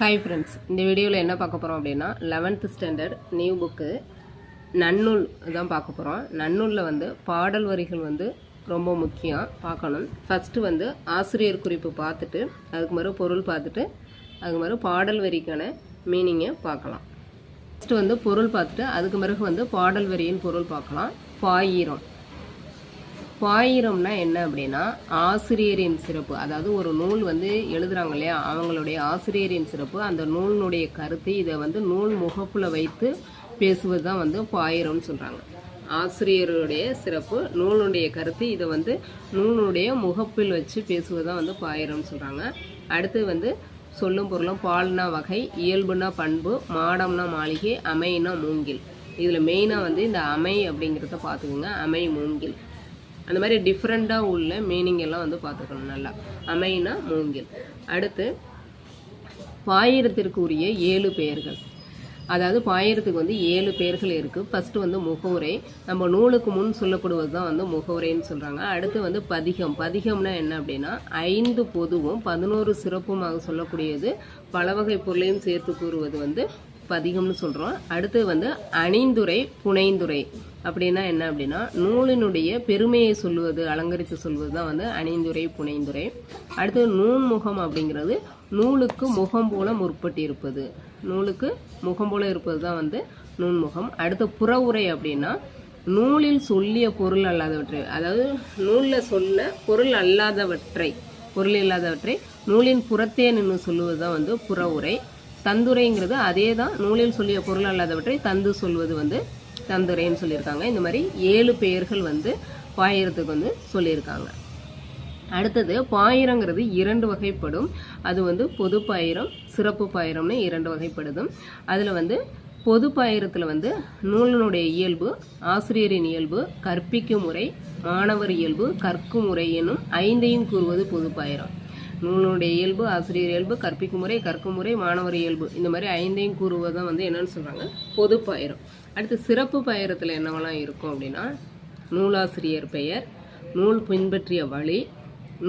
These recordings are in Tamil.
ஹாய் ஃப்ரெண்ட்ஸ் இந்த வீடியோவில் என்ன பார்க்க போகிறோம் அப்படின்னா eleventh standard new book Nannool தான் பார்க்க போகிறோம் நன்னூலில் வந்து பாடல் வரிகள் வந்து ரொம்ப முக்கியம் பார்க்கணும். ஃபஸ்ட்டு வந்து ஆசிரியர் குறிப்பு பார்த்துட்டு அதுக்கு மறு பொருள் பார்த்துட்டு அதுக்கு மறு பாடல் வரிக்கான மீனிங்கை பார்க்கலாம். ஃபஸ்ட்டு வந்து பொருள் பார்த்துட்டு அதுக்கு பிறகு வந்து பாடல் வரியின் பொருள் பார்க்கலாம். பாயிரம். பாயிரம்னா என்ன அப்படின்னா ஆசிரியரின் சிறப்பு. அதாவது ஒரு நூல் வந்து எழுதுறாங்க இல்லையா? அவங்களுடைய ஆசிரியரின் சிறப்பு. அந்த நூலினுடைய கருத்தை இதை வந்து நூல் முகப்பில் வைத்து பேசுவது தான் வந்து பாயிரம்னு சொல்கிறாங்க ஆசிரியருடைய சிறப்பு நூலுடைய கருத்து இதை வந்து நூலுடைய முகப்பில் வச்சு பேசுவது தான் வந்து பாயிரம்னு சொல்கிறாங்க அடுத்து வந்து சொல்லும் பொருளும் பால்னா வகை இயல்புனா பண்பு மாடம்னா மாளிகை அமைனா மூங்கில். இதில் மெயினாக வந்து இந்த அமை அப்படிங்கிறத பார்த்துக்கோங்க. அமை மூங்கில். அந்த மாதிரி டிஃப்ரெண்ட்டாக உள்ள மீனிங் எல்லாம் வந்து பார்த்துக்கணும் நல்லா. அமைனா மூங்கில். அடுத்து பாயிரத்திற்கு உரிய ஏழு பெயர்கள். அதாவது பாயிரத்துக்கு வந்து ஏழு பேர்கள் இருக்குது ஃபஸ்ட்டு வந்து முகவுரை. நம்ம நூலுக்கு முன் சொல்லப்படுவது தான் வந்து முகவுரைன்னு சொல்கிறாங்க அடுத்து வந்து பதிகம். பதிகம்னா என்ன அப்படின்னா ஐந்து பொதுவும் பதினோரு சிறப்புமாக சொல்லக்கூடியது பல வகை பொருளையும் சேர்த்து கூறுவது வந்து பதிகம்னு சொல்கிறோம் அடுத்து வந்து அணிந்துரை புனைந்துரை. அப்படின்னா என்ன அப்படின்னா நூலினுடைய பெருமையை சொல்லுவது அலங்கரித்து சொல்வது தான் வந்து அணிந்துரை புனைந்துரை. அடுத்து நூன்முகம் அப்படிங்கிறது நூலுக்கு முகம் போல முற்பட்டு இருப்பது. நூலுக்கு முகம் போல இருப்பது தான் வந்து நூன்முகம். அடுத்து புறவுரை அப்படின்னா நூலில் சொல்லிய பொருள் அல்லாதவற்றை அதாவது நூலில் சொல்ல பொருள் அல்லாதவற்றை பொருள் இல்லாதவற்றை நூலின் புறத்தே நின்று சொல்லுவது தான் வந்து புற உரை தந்துரைங்கிறது அதே தான் நூலில் சொல்லிய பொருள் அல்லாதவற்றை தந்து சொல்வது வந்து தந்துரைன்னு சொல்லியிருக்காங்க. இந்த மாதிரி ஏழு பெயர்கள் வந்து பாயிரத்துக்கு வந்து சொல்லியிருக்காங்க. அடுத்தது பாயிரங்கிறது இரண்டு வகைப்படும். அது வந்து பொது பாயிரம் சிறப்பு பாயிரம்னு இரண்டு வகைப்படுதும் அதில் வந்து பொது பாயிரத்தில் வந்து நூலினுடைய இயல்பு ஆசிரியரின் இயல்பு கற்பிக்கும் முறை மாணவர் இயல்பு கற்கும் முறை எனும் ஐந்தையும் கூறுவது பொது பாயிரம். நூலுடைய இயல்பு ஆசிரியர் இயல்பு கற்பிக்கும் முறை கற்கும் முறை மாணவர் இயல்பு. இந்த மாதிரி ஐந்தையும் கூறுவதான் வந்து என்னன்னு சொல்கிறாங்க பொது பயிரம். அடுத்து சிறப்பு பயிரத்தில் என்னவெல்லாம் இருக்கும் அப்படின்னா நூலாசிரியர் பெயர் நூல் பின்பற்றிய வழி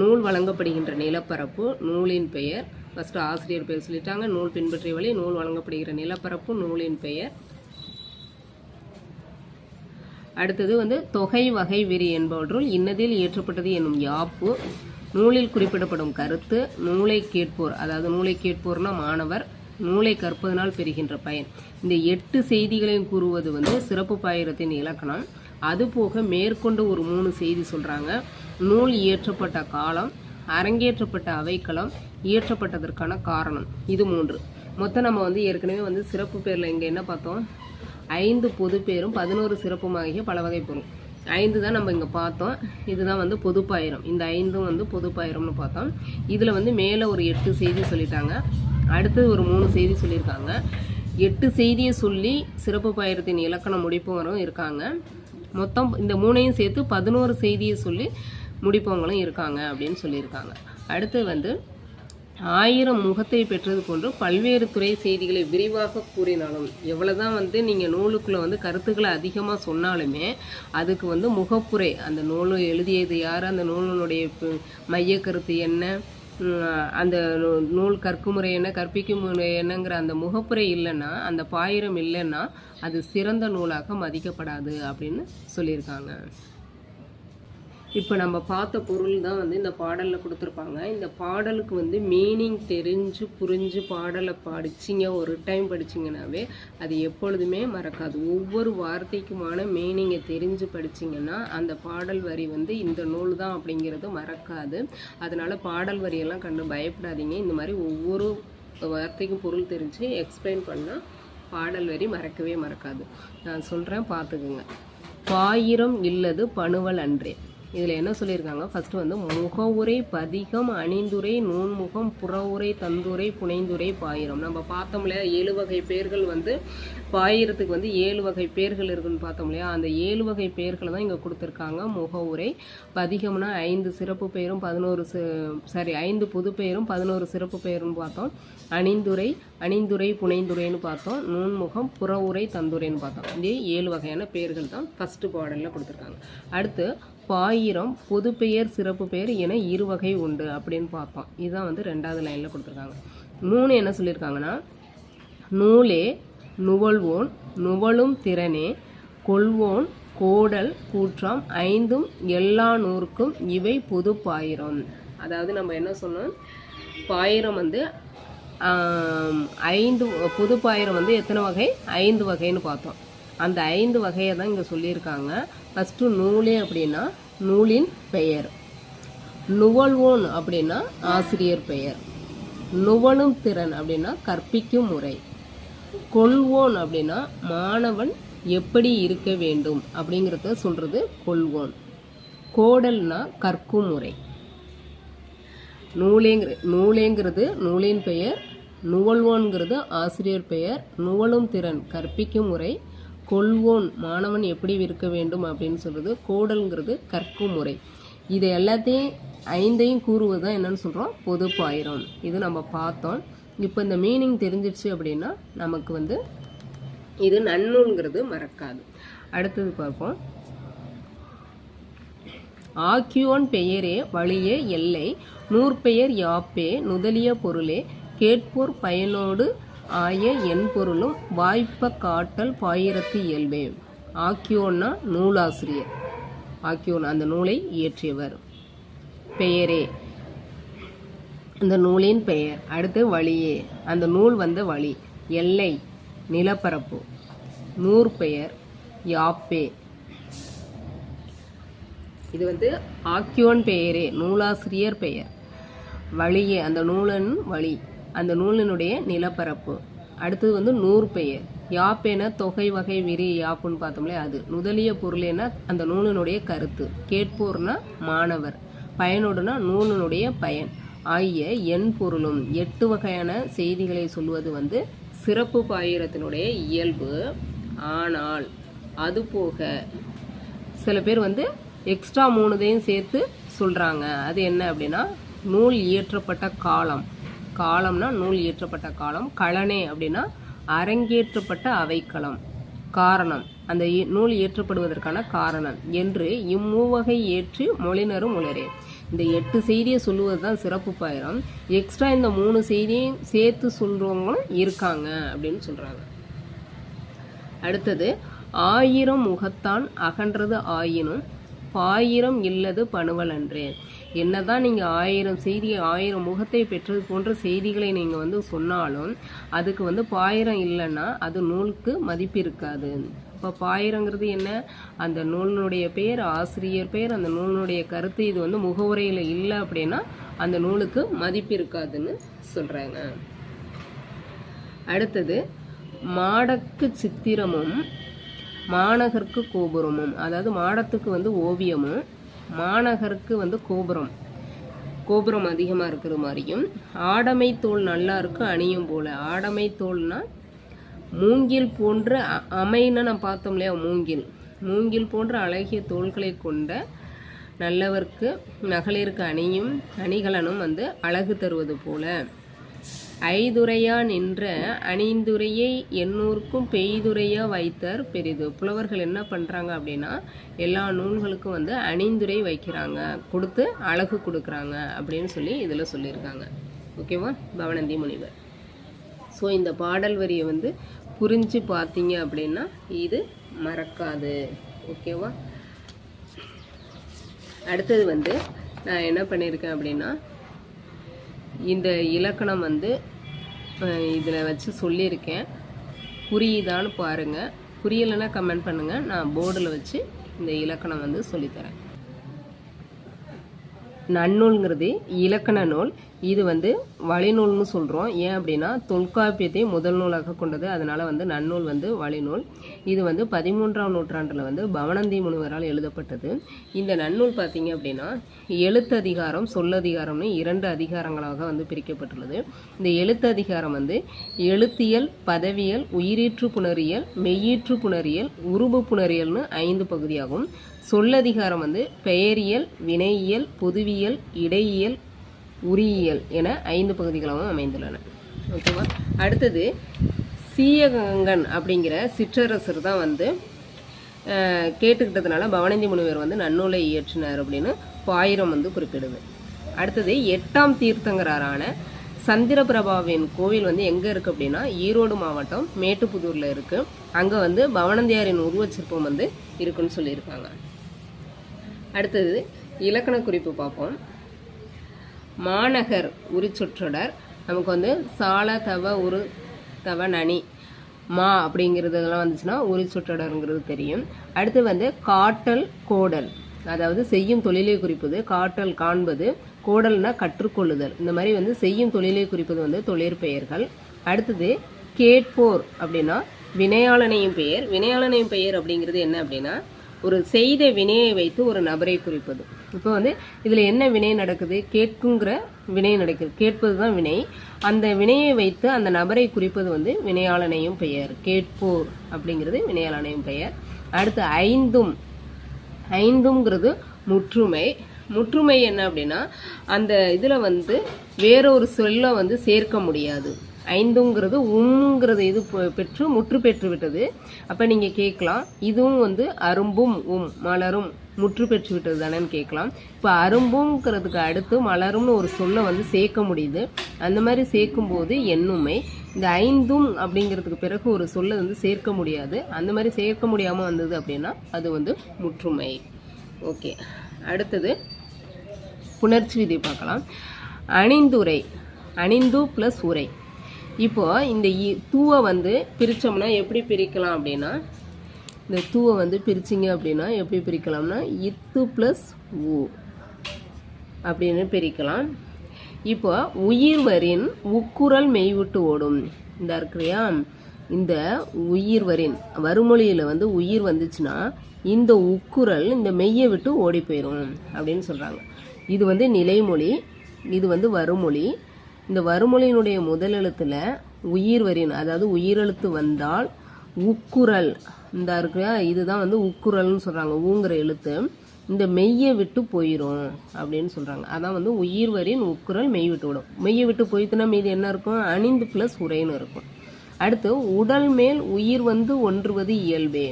நூல் வழங்கப்படுகின்ற நிலப்பரப்பு நூலின் பெயர். ஃபஸ்ட்டு ஆசிரியர் பெயர் சொல்லிட்டாங்க. நூல் பின்பற்றிய வழி நூல் வழங்கப்படுகிற நிலப்பரப்பு நூலின் பெயர். அடுத்தது வந்து தொகை வகை விரி என்பவற்றுள் இன்னதில் இயற்றப்பட்டது என்னும் யாப்பு. நூலில் குறிப்பிடப்படும் கருத்து நூலை கேட்போர் அதாவது நூலை கேட்போர்னா மாணவர் நூலை கற்பதனால் பெறுகின்ற பயன். இந்த எட்டு செய்திகளையும் கூறுவது வந்து சிறப்பு பாயிரத்தின் இலக்கணம். அதுபோக மேற்கொண்டு ஒரு மூணு செய்தி சொல்கிறாங்க நூல் இயற்றப்பட்ட காலம் அரங்கேற்றப்பட்ட அவைக்களம் இயற்றப்பட்டதற்கான காரணம். இது மூன்று. மொத்தம் நம்ம வந்து ஏற்கனவே வந்து சிறப்பு பேரில் இங்கே என்ன பார்த்தோம்? ஐந்து பொது பேரும் பதினோரு சிறப்புமாகிய பல வகை பொருள். ஐந்து தான் நம்ம இங்கே பார்த்தோம். இதுதான் வந்து பொதுப்பாயிரம். இந்த ஐந்தும் வந்து பொதுப்பாயிரம்னு பார்த்தோம். இதில் வந்து மேலே ஒரு எட்டு செய்தி சொல்லிட்டாங்க. அடுத்து ஒரு மூணு செய்தி சொல்லியிருக்காங்க. எட்டு செய்தியை சொல்லி சிறப்பு பாயிரத்தின் இலக்கணம் முடிப்பவரும் இருக்காங்க. மொத்தம் இந்த மூணையும் சேர்த்து பதினோரு செய்தியை சொல்லி முடிப்பவங்களும் இருக்காங்க அப்படின்னு சொல்லியிருக்காங்க. அடுத்து வந்து ஆயிரம் முகத்தை பெற்றது போன்று பல்வேறு துறை செய்திகளை விரிவாக கூறினாலும் எவ்வளோதான் வந்து நீங்கள் நூலுக்குள்ளே வந்து கருத்துக்களை அதிகமாக சொன்னாலுமே அதுக்கு வந்து முகப்புரை அந்த நூல் எழுதியது யார் அந்த நூலினுடைய மைய கருத்து என்ன அந்த நூ- நூல் கற்குமுறை என்ன கற்பிக்கும் முறை என்னங்கிற அந்த முகப்புரை இல்லைன்னா அந்த பாயிரம் இல்லைன்னா அது சிறந்த நூலாக மதிக்கப்படாது அப்படின்னு சொல்லியிருக்காங்க. இப்போ நம்ம பார்த்த பொருள் தான் வந்து இந்த பாடலில் கொடுத்துருப்பாங்க. இந்த பாடலுக்கு வந்து மீனிங் தெரிஞ்சு புரிஞ்சு பாடலை படிச்சிங்க ஒரு டைம் படிச்சிங்கனாவே அது எப்பொழுதுமே மறக்காது. ஒவ்வொரு வார்த்தைக்குமான மீனிங்கை தெரிஞ்சு படிச்சிங்கன்னா அந்த பாடல் வரி வந்து இந்த நூல் தான் அப்படிங்கிறது மறக்காது. அதனால் பாடல் வரியெல்லாம் கண்டு பயப்படாதீங்க. இந்த மாதிரி ஒவ்வொரு வார்த்தைக்கும் பொருள் தெரிஞ்சு எக்ஸ்பிளைன் பண்ணால் பாடல் வரி மறக்கவே மறக்காது. நான் சொல்கிறேன் பார்த்துக்குங்க. பாயிரம் இல்லது பணுவல் அன்றே. இதில் என்ன சொல்லியிருக்காங்க? ஃபஸ்ட்டு வந்து முகவுரை பதிகம் அணிந்துரை நூன்முகம் புறவுரை தந்துரை புனைந்துரை பாயிரம். நம்ம பார்த்தோம் இல்லையா ஏழு வகை பேர்கள் வந்து பாயிரத்துக்கு வந்து ஏழு வகை பேர்கள் இருக்குன்னு பார்த்தோம் இல்லையா? அந்த ஏழு வகை பேர்களை தான் இங்கே கொடுத்துருக்காங்க. முகவுரை பதிகம்னா ஐந்து சிறப்பு பெயரும் பதினோரு சாரி ஐந்து பொது பெயரும் பதினோரு சிறப்பு பெயரும் பார்த்தோம். அணிந்துரை அணிந்துரை புனைந்துரைன்னு பார்த்தோம். நூன்முகம் புறவுரை தந்துரைன்னு பார்த்தோம். இதே ஏழு வகையான பெயர்கள் தான் ஃபஸ்ட்டு பாடலில் கொடுத்துருக்காங்க. அடுத்து பாயிரம் பொது பெயர் சிறப்பு பெயர் என இரு வகை உண்டு அப்படின்னு பார்த்தோம் இதுதான் வந்து ரெண்டாவது லைனில் கொடுத்துருக்காங்க. மூணு என்ன சொல்லியிருக்காங்கன்னா நூலே நுவல்வோன் நுவலும் திறனே கொள்வோன் கோடல் கூற்றம் ஐந்தும் எல்லா நூறுக்கும் இவை பொது பாயிரம். அதாவது நம்ம என்ன சொன்னோம்? பாயிரம் வந்து ஐந்து புது பாயிரம் வந்து எத்தனை வகை? ஐந்து வகைன்னு பார்த்தோம். அந்த ஐந்து வகையை தான் இங்கே சொல்லியிருக்காங்க. ஃபஸ்ட்டு நூலே அப்படின்னா நூலின் பெயர். நுவல்வோன் அப்படின்னா ஆசிரியர் பெயர். நுவலும் திறன் அப்படின்னா கற்பிக்கும் முறை. கொள்வோன் அப்படின்னா மாணவன் எப்படி இருக்க வேண்டும் அப்படிங்கிறத சொல்கிறது கொள்வோன். கோடல்னா கற்கும் முறை. நூலேங்கிற நூலேங்கிறது நூலின் பெயர் நுவல்வோன்கிறது ஆசிரியர் பெயர் நுவலும் திறன் கற்பிக்கும் முறை கொள்வோன் மாணவன் எப்படி இருக்க வேண்டும் அப்படின்னு சொல்கிறது கோடல்ங்கிறது கற்கும் முறை. இது எல்லாத்தையும் ஐந்தையும் கூறுவது தான் என்னன்னு சொல்கிறோம் பொது பாயிரம் இது நம்ம பார்த்தோம். இப்போ இந்த மீனிங் தெரிஞ்சிடுச்சு அப்படின்னா நமக்கு வந்து இது நன்னூல்ங்கிறது மறக்காது. அடுத்தது பார்ப்போம். ஆக்கியோன் பெயரே வழியே எல்லை நூற்பெயர் யாப்பே நுதலிய பொருளே கேட்போர் பயனோடு ஆய என் பொருளும் வாய்ப்ப காட்டல் பாயிரத்து இயல்பே. ஆக்கியோன்னா நூலாசிரியர். ஆக்கியோன் அந்த நூலை இயற்றியவர். பெயரே. அந்த நூலின் பெயர். அடுத்து வழியே. அந்த நூல் வந்த வழி. எல்லை. நிலப்பரப்பு. நூற்பெயர் யாப்பே. இது வந்து ஆக்கியோன் பெயரே நூலாசிரியர் பெயர். வழியே அந்த நூலன் வழி அந்த நூலினுடைய நிலப்பரப்பு. அடுத்தது வந்து நூறு பெயர். யாப்பேன தொகை வகை விரி யாப்புன்னு பார்த்தோம்லே அது. நுதலிய பொருளேனா அந்த நூலினுடைய கருத்து. கேட்போர்னா மாணவர். பயனோடுனா நூலினுடைய பயன். ஆகிய எண் பொருளும் எட்டு வகையான செய்திகளை சொல்வது வந்து சிறப்பு பாயிரத்தினுடைய இயல்பு. ஆனால் அதுபோக சில பேர் வந்து எக்ஸ்ட்ரா மூணுதையும் சேர்த்து சொல்கிறாங்க அது என்ன அப்படின்னா நூல் இயற்றப்பட்ட காலம். காலம்னா நூல் இயற்றப்பட்ட காலம். களனே அப்படின்னா அரங்கேற்றப்பட்ட அவைக்களம். காரணம். அந்த நூல் இயற்றப்படுவதற்கான காரணம். என்று இம்மூவகை ஏற்று மொழினரும் உணரே இந்த எட்டு செய்தியை சொல்லுவது தான் சிறப்பு பாயிரம். எக்ஸ்ட்ரா இந்த மூணு செய்தியையும் சேர்த்து சொல்கிறவங்களும் இருக்காங்க அப்படின்னு சொல்கிறாங்க அடுத்தது ஆயிரம் முகத்தான் அகன்றது ஆயினும் பாயிரம் இல்லது பணுவலன்றே என்னதான் நீங்கள் ஆயிரம் செய்தி ஆயிரம் முகத்தை பெற்றது போன்ற செய்திகளை நீங்கள் வந்து சொன்னாலும் அதுக்கு வந்து பாயிரம் இல்லைன்னா அது நூலுக்கு மதிப்பு இருக்காது இப்போ பாயிரங்கிறது என்ன? அந்த நூலினுடைய பெயர் ஆசிரியர் பெயர் அந்த நூலினுடைய கருத்து இது வந்து முகவுரையில் இல்லை அப்படின்னா அந்த நூலுக்கு மதிப்பு இருக்காதுன்னு சொல்றாங்க. அடுத்தது மாடக்கு சித்திரமும் மாநகருக்கு கோபுரமும் அதாவது மாடத்துக்கு வந்து ஓவியமும் மாநகருக்கு வந்து கோபுரம். கோபுரம் அதிகமாக இருக்கிற மாதிரியும் ஆடமை தோல் நல்லா இருக்கு அணியும் போல். ஆடமை தோல்னா மூங்கில் போன்ற அ- அமைன்னு நான் பார்த்தோம் இல்லையா மூங்கில். மூங்கில் போன்ற அழகிய தோள்களை கொண்ட நல்லவர்க்கு மகளிருக்கு அணியும் அணிகலனும் வந்து அழகு தருவது போல. ஐதுரையா நின்ற அணிந்துரையை எண்ணூருக்கும் பெய்துரையா வைத்தார் பெரிது. புலவர்கள் என்ன பண்ணுறாங்க அப்படின்னா எல்லா நூல்களுக்கும் வந்து அணிந்துரை வைக்கிறாங்க. கொடுத்து அழகு கொடுக்குறாங்க அப்படின்னு சொல்லி இதில் சொல்லியிருக்காங்க. ஓகேவா? பவனந்தி முனிவர். ஸோ இந்த பாடல் வரியை வந்து புரிஞ்சு பார்த்தீங்க அப்படின்னா இது மறக்காது. ஓகேவா? அடுத்தது வந்து நான் என்ன பண்ணியிருக்கேன் அப்படின்னா இந்த இலக்கணம் வந்து இதில் வச்சு சொல்லியிருக்கேன். புரியுதான்னு பாருங்கள் புரியலைன்னா கமெண்ட் பண்ணுங்கள் நான் போர்டில் வச்சு இந்த இலக்கணம் வந்து சொல்லித்தரேன். நன்னூல்ங்கிறது இலக்கண நூல். இது வந்து வழிநூல்னு சொல்கிறோம் ஏன் அப்படின்னா தொல்காப்பியத்தை முதல் நூலாக கொண்டது. அதனால் வந்து நன்னூல் வந்து வழிநூல். இது வந்து பதிமூன்றாம் நூற்றாண்டில் வந்து பவனந்தி முனிவரால் எழுதப்பட்டது. இந்த நன்னூல் பார்த்தீங்க அப்படின்னா எழுத்ததிகாரம் சொல்லதிகாரம்னு இரண்டு அதிகாரங்களாக வந்து பிரிக்கப்பட்டுள்ளது. இந்த எழுத்து அதிகாரம் வந்து எழுத்தியல் பதவியல் உயிரீற்று புணரியல் மெய்யீற்று புணரியல் உருபு புணரியல்னு ஐந்து பகுதியாகும். சொல்லதிகாரம் வந்து பெயரியல் வினையியல் பொதுவியல் இடையியல் உரியியல் என ஐந்து பகுதிகளாகவும் அமைந்துள்ளன. ஓகேவா? அடுத்தது சீயகங்கன் அப்படிங்கிற சிற்றரசர் தான் வந்து கேட்டுக்கிட்டதுனால பவனந்தி முனிவர் வந்து நன்னூலை இயற்றினார் அப்படின்னு பாயிரம் வந்து குறிப்பிடுது. அடுத்தது எட்டாம் தீர்த்தங்கரான சந்திரபிரபாவின் கோவில் வந்து எங்கே இருக்குது அப்படின்னா ஈரோடு மாவட்டம் மேட்டுப்புதூரில் இருக்குது அங்கே வந்து பவனந்தியாரின் உருவச்சிற்பம் வந்து இருக்குன்னு சொல்லியிருக்காங்க. அடுத்தது இலக்கண குறிப்பு பார்ப்போம். மாநகர் உரிச்சொற்றொடர் நமக்கு வந்து சால தவ உரு தவ நனி மா அப்படிங்கிறதெல்லாம் வந்துச்சுன்னா உரிச்சொற்றொடருங்கிறது தெரியும். அடுத்து வந்து காட்டல் கோடல். அதாவது செய்யும் தொழிலை குறிப்பது காட்டல் காண்பது கோடல்னா கற்றுக்கொள்ளுதல். இந்த மாதிரி வந்து செய்யும் தொழிலை குறிப்பது வந்து தொழிற்பெயர்கள் அடுத்தது கேட்போர் அப்படின்னா வினையாளனையும் பெயர். வினையாளனையும் பெயர் அப்படிங்கிறது என்ன அப்படின்னா ஒரு செய்த வினையை வைத்து ஒரு நபரை குறிப்பது. இப்போ வந்து இதில் என்ன வினை நடக்குது? கேட்குங்கிற வினை நடக்குது. கேட்பது தான் வினை. அந்த வினையை வைத்து அந்த நபரை குறிப்பது வந்து வினையாளனையும் பெயர். கேட்போர் அப்படிங்கிறது வினையாளனையும் பெயர். அடுத்து ஐந்தும். ஐந்துங்கிறது முற்றுமை. முற்றுமை என்ன அப்படின்னா அந்த இதில் வந்து வேறொரு சொல்லை வந்து சேர்க்க முடியாது. ஐந்துங்கிறது உம்ங்கிறது இது பெற்று முற்று பெற்று விட்டது. அப்போ நீங்கள் கேட்கலாம் இதுவும் வந்து அரும்பும் உம் மலரும் முற்று பெற்று விட்டது தானேன்னு கேட்கலாம். இப்போ அரும்புங்கிறதுக்கு அடுத்து மலரும்னு ஒரு சொல்லை வந்து சேர்க்க முடியுது. அந்த மாதிரி சேர்க்கும்போது என்னுமே இந்த ஐந்தும் அப்படிங்கிறதுக்கு பிறகு ஒரு சொல்லை வந்து சேர்க்க முடியாது. அந்த மாதிரி சேர்க்க முடியாமல் வந்தது அப்படின்னா அது வந்து முற்றுமை. ஓகே. அடுத்தது புணர்ச்சி விதி பார்க்கலாம். அணிந்துரை அணிந்து ப்ளஸ் உரை. இப்போ இந்த இ- தூவை வந்து பிரித்தோம்னா எப்படி பிரிக்கலாம் அப்படின்னா இந்த தூவை வந்து பிரிச்சிங்க அப்படின்னா எப்படி பிரிக்கலாம்னா இத்து ப்ளஸ் ஊ அப்படின்னு பிரிக்கலாம். இப்போ உயிர்வரின் உக்குரல் மெய்விட்டு ஓடும். இந்த இருக்கிறியா? இந்த உயிர் வரின் வறுமொழியில் வந்து உயிர் வந்துச்சுன்னா இந்த உக்குரல் இந்த மெய்யை விட்டு ஓடி போயிடும் அப்படின்னு சொல்கிறாங்க இது வந்து நிலைமொழி இது வந்து வருமொழி இந்த வருமொழியினுடைய முதல் எழுத்துல உயிர்வரின் அதாவது உயிரெழுத்து வந்தால் உக்குரல். இந்த இருக்கிற இதுதான் வந்து உக்குரல்னு சொல்கிறாங்க ஊங்குற எழுத்து. இந்த மெய்யை விட்டு போயிடும் அப்படின்னு சொல்கிறாங்க அதான் வந்து உயிர் வரின் உக்குரல் மெய் விட்டு விடும். மெய்யை விட்டு போயிட்டுனா மீது என்ன இருக்கும்? அணிந்து ப்ளஸ் உரைன்னு இருக்கும். அடுத்து உடல் மேல் உயிர் வந்து ஒன்றுவது இயல்பே.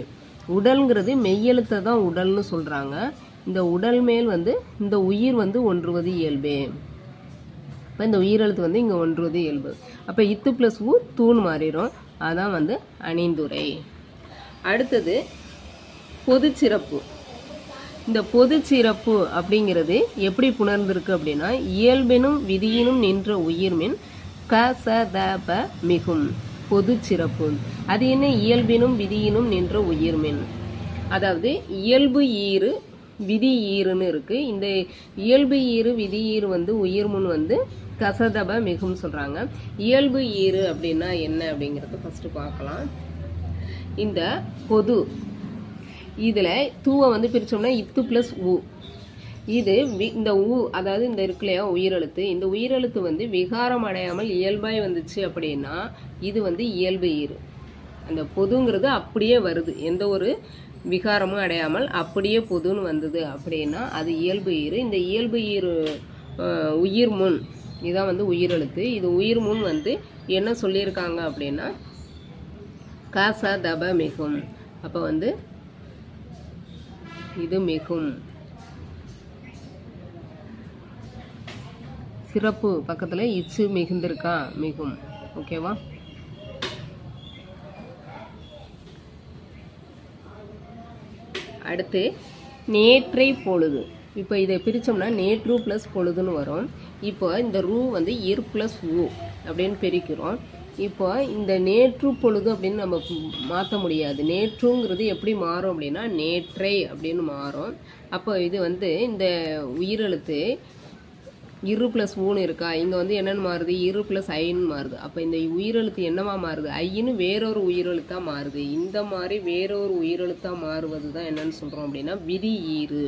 உடல்ங்கிறது மெய்யெழுத்தை தான் உடல்னு சொல்கிறாங்க இந்த உடல் மேல் வந்து இந்த உயிர் வந்து ஒன்றுவது இயல்பே. அப்போ இந்த உயிரெழுத்து வந்து இங்கே ஒன்றுவது இயல்பு. அப்போ இத்து ப்ளஸ் ஊ தூண் மாறிடும். அதான் வந்து அணிந்துரை. அடுத்தது பொதுச்சிறப்பு. இந்த பொதுச்சிறப்பு அப்படிங்கிறது எப்படி புணர்ந்திருக்கு அப்படின்னா இயல்பினும் விதியினும் நின்ற உயிர்மின் க ச த ப மிகும். பொதுச்சிறப்பு. அது என்ன? இயல்பினும் விதியினும் நின்ற உயிர்மின். அதாவது இயல்பு ஈறு விதி ஈறுன்னு இருக்கு. இந்த இயல்பு ஈறு விதி ஈறு வந்து உயிர்முன் வந்து கசதப மிகும் சொல்றாங்க. இயல்பு ஈறு அப்படின்னா என்ன அப்படிங்கறத ஃபர்ஸ்ட் பார்க்கலாம். இந்த பொது இதில் தூவை வந்து பிரித்தோம்னா இத்து ப்ளஸ் உ. இது வி- இந்த உ அதாவது இந்த இருக்கு இல்லையா உயிரெழுத்து. இந்த உயிரெழுத்து வந்து விகாரம் அடையாமல் இயல்பாய் வந்துச்சு அப்படின்னா இது வந்து இயல்பு ஈறு. அந்த பொதுங்கிறது அப்படியே வருது. எந்த ஒரு விகாரமும் அடையாமல் அப்படியே பொதுன்னு வந்தது அப்படின்னா அது இயல்பு ஈறு. இந்த இயல்பு ஈறு உயிர் முன். இதான் வந்து உயிரெழுத்து இது உயிர் முன் வந்து என்ன சொல்லியிருக்காங்க அப்படின்னா காசா தப மிகும். அப்போ வந்து இது மிகும். சிறப்பு பக்கத்தில் இச்சு மிகுந்திருக்கா மிகும். ஓகேவா? அடுத்து நேற்றை பொழுது. இப்போ இதை பிரித்தோம்னா நேற்று ப்ளஸ் பொழுதுன்னு வரும். இப்போ இந்த ரூ வந்து இர் ப்ளஸ் ஊ அப்படின்னு பிரிக்கிறோம். இப்போ இந்த நேற்று பொழுது அப்படின்னு நம்ம மாற்ற முடியாது. நேற்றுங்கிறது எப்படி மாறும் அப்படின்னா நேற்றை அப்படின்னு மாறும். அப்போ இது வந்து இந்த உயிரெழுத்து இரு ப்ளஸ் ஊன்னு இருக்கா? இங்கே வந்து என்னென்னு மாறுது? இரு ப்ளஸ் ஐன்னு மாறுது. அப்போ இந்த உயிரெழுத்து என்னவா மாறுது? ஐன்னு வேறொரு உயிரெழுத்தாக மாறுது. இந்த மாதிரி வேறொரு உயிரெழுத்தாக மாறுவது தான் என்னென்னு சொல்கிறோம் அப்படின்னா விதி ஈறு.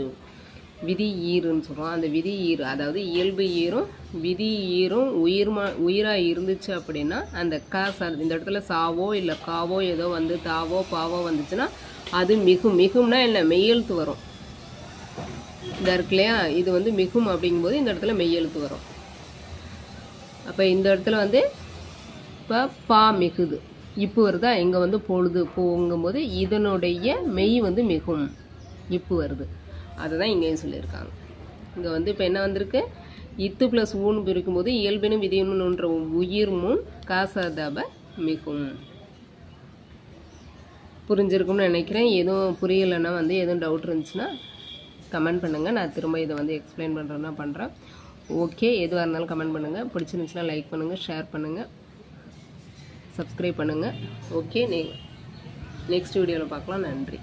விதி ஈறுன்னு சொல்கிறோம் அந்த விதி ஈறு அதாவது இயல்பு ஈரும் விதி ஈரும் உயிர்மா உயிராக இருந்துச்சு அப்படின்னா அந்த க ச இந்த இடத்துல சாவோ இல்லை காவோ ஏதோ வந்து தாவோ பாவோ வந்துச்சுன்னா அது மிகும் மிகும்னா என்ன? மெய்யெழுத்து வரும். இதாக இருக்கு இல்லையா? இது வந்து மிகும் அப்படிங்கும்போது இந்த இடத்துல மெய் எழுத்து வரும். அப்போ இந்த இடத்துல வந்து இப்போ பா மிகுது. இப்பு வருதா? இங்கே வந்து பொழுது போங்கும்போது இதனுடைய மெய் வந்து மிகும். இப்பு வருது. அதை தான் இங்கேயும் சொல்லியிருக்காங்க. இங்கே வந்து இப்போ என்ன வந்திருக்கு? இத்து ப்ளஸ் ஊன்னு பிரிக்கும்போது இயல்பினும் விதியனுன்ற உயிர் முன் காசதப மிகும். புரிஞ்சிருக்கும்னு நினைக்கிறேன். எதுவும் புரியலைன்னா வந்து எதுவும் டவுட் இருந்துச்சுன்னா கமெண்ட் பண்ணுங்கள் நான் திரும்ப இதை வந்து எக்ஸ்பிளைன் பண்ணுறேன்னா பண்ணுறேன் ஓகே எதுவாக இருந்தாலும் கமெண்ட் பண்ணுங்கள் பிடிச்சிருந்துச்சுன்னா லைக் பண்ணுங்கள் ஷேர் பண்ணுங்கள் சப்ஸ்கிரைப் பண்ணுங்கள் ஓகே நெ நெக்ஸ்ட் வீடியோவில் பார்க்கலாம். நன்றி.